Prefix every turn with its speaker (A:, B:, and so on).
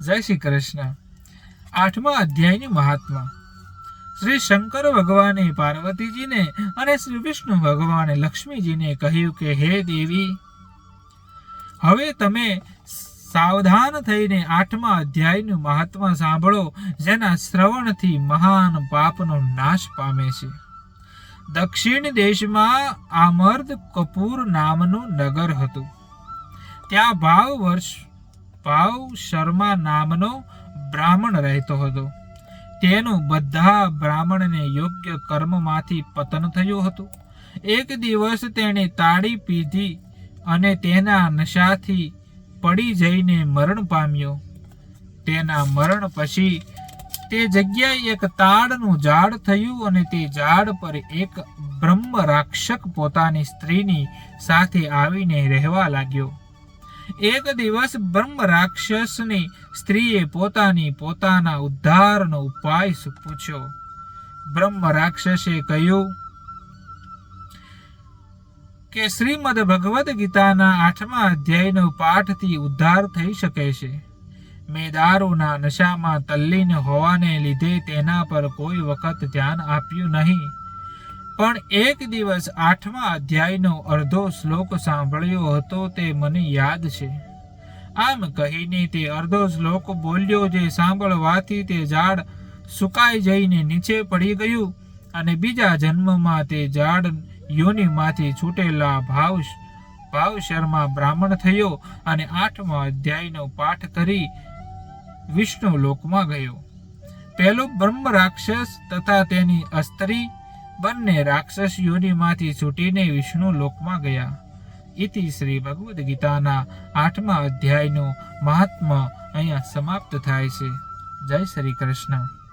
A: જય શ્રી કૃષ્ણ. આઠમા અધ્યાયની મહાત્મા. શ્રી શંકર ભગવાને પાર્વતીજીને અને શ્રી વિષ્ણુ ભગવાને લક્ષ્મીજીને કહ્યું કે, હે દેવી, હવે તમે સાવધાન થઈને આઠમા અધ્યાયનું મહાત્મા સાંભળો, જેના શ્રવણથી મહાન પાપનો નાશ પામે છે. દક્ષિણ દેશમાં આમર્દ કપૂર નામનું નગર હતું. ત્યાં ભાવ વર્ષ ભાવ શર્મા નામનો બ્રાહ્મણ રહેતો હતો. તેનું બધા બ્રાહ્મણને યોગ્ય કર્મમાંથી પતન થયું હતું. એક દિવસ તેણે તાળી પીધી અને તેના નશાથી પડી જઈને મરણ પામ્યો. તેના મરણ પછી તે જગ્યાએ એક તાડનું ઝાડ થયું અને તે ઝાડ પર એક બ્રહ્મ રાક્ષક પોતાની સ્ત્રીની સાથે આવીને રહેવા લાગ્યો. એક દિવસ બ્રહ્મ રાક્ષસની સ્ત્રીએ પોતાની પોતાના ઉદ્ધારનો ઉપાય પૂછ્યો. બ્રહ્મ રાક્ષસે કહ્યું કે શ્રીમદ ભગવદ્ ગીતાના આઠમા અધ્યાયનો પાઠથી ઉદ્ધાર થઈ શકે છે. મેં દારૂના નશામાં તલ્લીન હોવાને લીધે તેના પર કોઈ વખત ધ્યાન આપ્યું નહીં. પણ એક દિવસ આઠમા અધ્યાયનો અડધો શ્લોક સાંભળ્યો હતો તે મને યાદ છે. આમ કહીને તે અડધો શ્લોક બોલ્યો જે સાંભળવાથી તે ઝાડ સુકાઈ જઈને નીચે પડી ગયું અને બીજા જન્મમાં તે ઝાડ યોનિમાંથી છૂટેલા ભાવ ભાવ શર્મા બ્રાહ્મણ થયો અને આઠમા અધ્યાયનો પાઠ કરી વિષ્ણુ લોકમાં ગયો. પહેલો બ્રહ્મ રાક્ષસ તથા તેની અસ્ત્રી બંને રાક્ષસ યોનિમાંથી છૂટીને વિષ્ણુ લોકમાં ગયા. ઇતિ શ્રી ભગવદ્ ગીતાના આઠમા અધ્યાયનું મહાત્મા અહીંયા સમાપ્ત થાય છે. જય શ્રી કૃષ્ણ.